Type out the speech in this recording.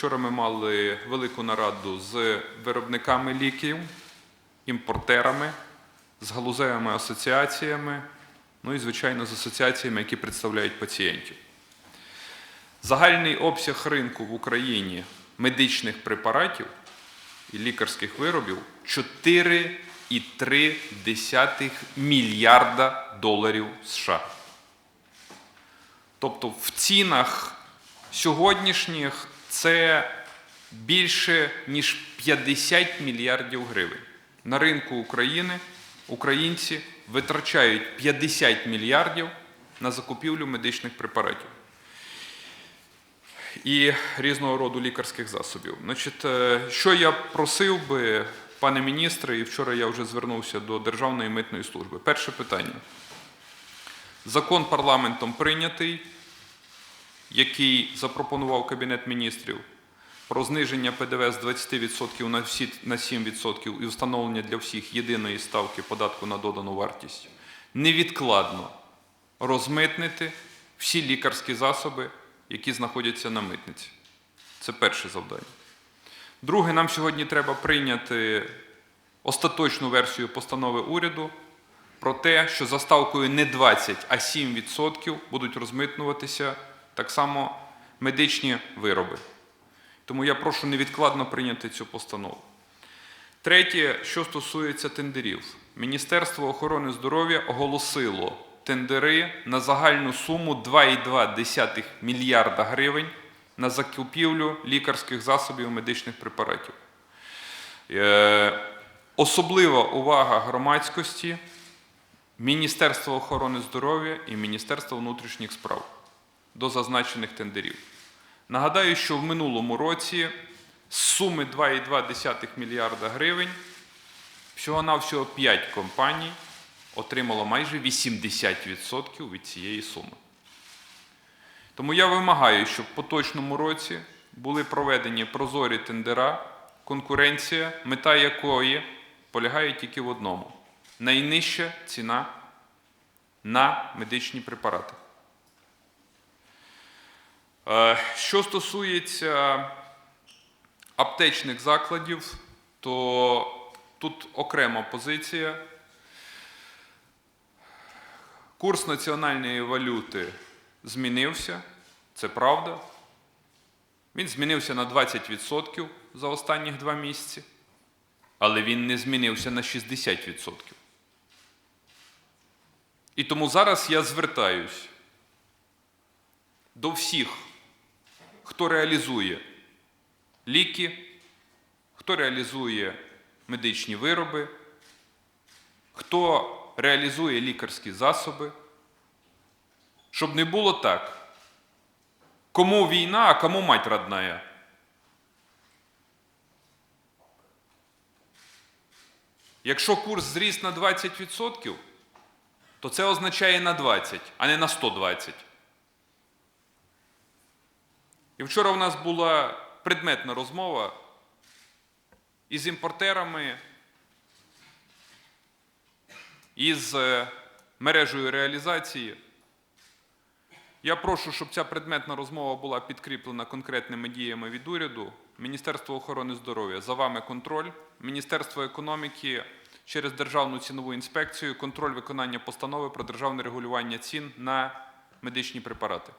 вчора ми мали велику нараду з виробниками ліків, імпортерами, з галузевими асоціаціями, ну і, звичайно, з асоціаціями, які представляють пацієнтів. Загальний обсяг ринку в Україні медичних препаратів і лікарських виробів 4,3 мільярда доларів США. Тобто в цінах сьогоднішніх це більше ніж 50 мільярдів гривень. На ринку України українці витрачають 50 мільярдів на закупівлю медичних препаратів і різного роду лікарських засобів. Значить, е, що я просив би, пане міністре, і вчора я вже звернувся до Державної митної служби. Перше питання. Закон парламентом прийнятий, який запропонував Кабінет міністрів про зниження ПДВ з 20% на всі на 7% і встановлення для всіх єдиної ставки податку на додану вартість. Невідкладно розмитнити всі лікарські засоби, які знаходяться на митниці. Це перше завдання. Друге, нам сьогодні треба прийняти остаточну версію постанови уряду про те, що за ставкою не 20, а 7% будуть розмитнуватися так само медичні вироби. Тому я прошу невідкладно прийняти цю постанову. Третє, що стосується тендерів. Міністерство охорони здоров'я оголосило тендери на загальну суму 2,2 мільярда гривень на закупівлю лікарських засобів медичних препаратів. Е, Особлива увага громадськості, Міністерства охорони здоров'я і Міністерства внутрішніх справ до зазначених тендерів. Нагадаю, що в минулому році з суми 2,2 мільярда гривень всього-навсього 5 компаній отримало майже 80% від цієї суми. Тому я вимагаю, щоб в поточному році були проведені прозорі тендера, конкуренція, мета якої полягає тільки в одному: найнижча ціна на медичні препарати. Е, Що стосується аптечних закладів, то тут окрема позиція. Курс національної валюти змінився, це правда. Він змінився на 20% за останні два місяці, але він не змінився на 60%. І тому зараз я звертаюсь до всіх, хто реалізує ліки, хто реалізує медичні вироби, хто реалізує лікарські засоби, щоб не було так. Кому війна, а кому мать родная. Якщо курс зріс на 20%, то це означає на 20, а не на 120. І вчора у нас була предметна розмова із імпортерами, із е, мережею реалізації. Я прошу, щоб ця предметна розмова була підкріплена конкретними діями від уряду. Міністерство охорони здоров'я за вами контроль, Міністерство економіки через Державну цінову інспекцію, контроль виконання постанови про державне регулювання цін на медичні препарати.